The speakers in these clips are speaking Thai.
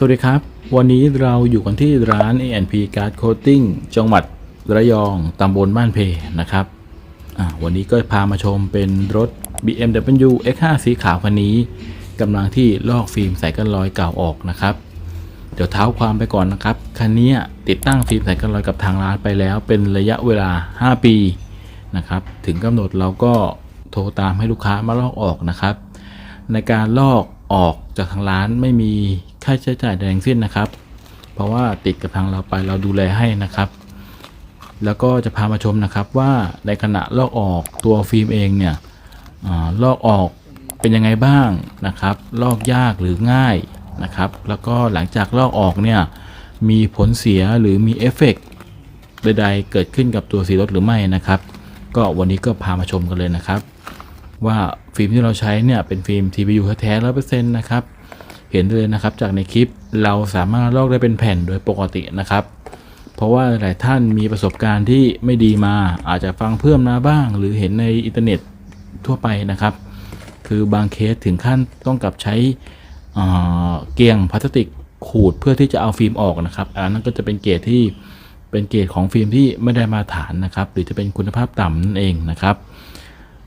สวัสดีครับ วันนี้เราอยู่กันที่ร้าน A&P Card Coating จังหวัดระยองตำบลบ้านเพนะครับ วันนี้ก็พามาชมเป็นรถ BMW X5 สีขาวคันนี้กำลังที่ลอกฟิล์มใส่กันรอยเก่าออกนะครับ เดี๋ยวเท้าความไปก่อนนะครับ คันนี้ติดตั้งฟิล์มใส่กันรอยกับทางร้านไปแล้ว เป็นระยะเวลา 5 ปีนะครับ ถึงกำหนดเราก็โทรตามให้ลูกค้ามาลอกออกนะครับ ในการลอกออกจากทางร้านไม่มี ค่าใช้จ่ายใดทั้งสิ้นนะครับ เพราะว่าติดกับทางเราไปเราดูแลให้นะครับ แล้วก็จะพามาชมนะครับว่าในขณะลอกออกตัวฟิล์มเองเนี่ยอลอกออกเป็นยังไงบ้างนะครับ ลอกยากหรือง่ายนะครับ แล้วก็หลังจากลอกออกเนี่ยมีผลเสียหรือมีเอฟเฟกต์ใดๆเกิดขึ้นกับตัวสีรถหรือไม่นะครับ ก็วันนี้ก็พามาชมกันเลยนะครับ ว่าฟิล์มที่เราใช้เนี่ยเป็นฟิล์ม TPU แท้ๆร้อยเปอร์เซ็นต์นะครับ เห็นเลยนะครับ จากในคลิปเราสามารถลอกได้เป็นแผ่นโดยปกตินะครับ เพราะว่าหลายท่านมีประสบการณ์ที่ไม่ดีมา อาจจะฟังเพื่อนมาบ้าง หรือเห็นในอินเทอร์เน็ตทั่วไปนะครับ คือบางเคสถึงขั้นต้องกับใช้เเกียงพลาสติกขูดเพื่อที่จะเอาฟิล์มออกนะครับ อันนั้นก็จะเป็นเกรดที่เป็นเกรดของฟิล์มที่ไม่ได้มาตรฐานนะครับ หรือจะเป็นคุณภาพต่ำนั่นเองนะครับ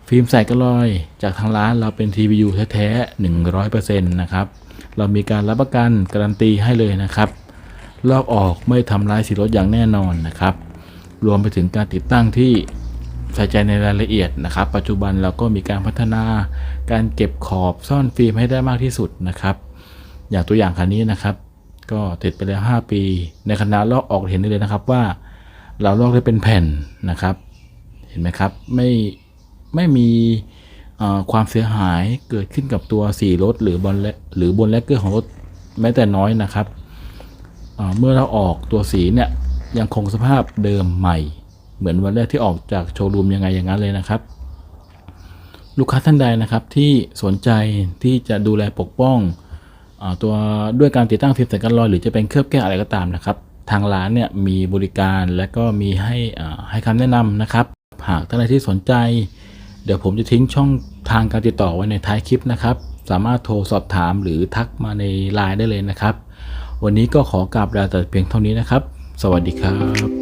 ฟิล์มใส่กระลอยจากทางร้านเราเป็น TPU แท้ๆ100%นะครับ เรามีการรับประกันการันตีให้เลยนะครับ ลอกออกไม่ทำร้ายสีรถอย่างแน่นอนนะครับ รวมไปถึงการติดตั้งที่ใส่ใจในรายละเอียดนะครับ ปัจจุบันเราก็มีการพัฒนาการเก็บขอบซ่อนฟิล์มให้ได้มากที่สุดนะครับ อย่างตัวอย่างคันนี้นะครับ ก็ติดไปแล้ว 5 ปี ในขณะลอกออกเห็นได้เลยนะครับว่า เราลอกได้เป็นแผ่นนะครับ เห็นไหมครับ ไม่ไม่มี ความเสียหายเกิดขึ้นกับตัวสีรถหรือบนและหรือบนแลกเกอร์ของรถแม้แต่น้อยนะครับ เมื่อเราออกตัวสีเนี่ยยังคงสภาพเดิมใหม่ เหมือนวันแรกที่ออกจากโชว์รูมยังไงอย่างนั้นเลยนะครับ ลูกค้าท่านใดนะครับที่สนใจที่จะดูแลปกป้องอตัวด้วยการติดตั้งฟิล์มใส่กันรอยหรือจะเป็นเคลือบแก้วอะไรก็ตามนะครับ ทางร้านเนี่ยมีบริการและก็มีให้ให้คำแนะนำนะครับ หากท่านใดที่สนใจ เดี๋ยวผมจะทิ้งช่องทางการติดต่อไว้ในท้ายคลิปนะครับ สามารถโทรสอบถามหรือทักมาในไลน์ได้เลยนะครับ วันนี้ก็ขอกราบลาแต่เพียงเท่านี้นะครับ สวัสดีครับ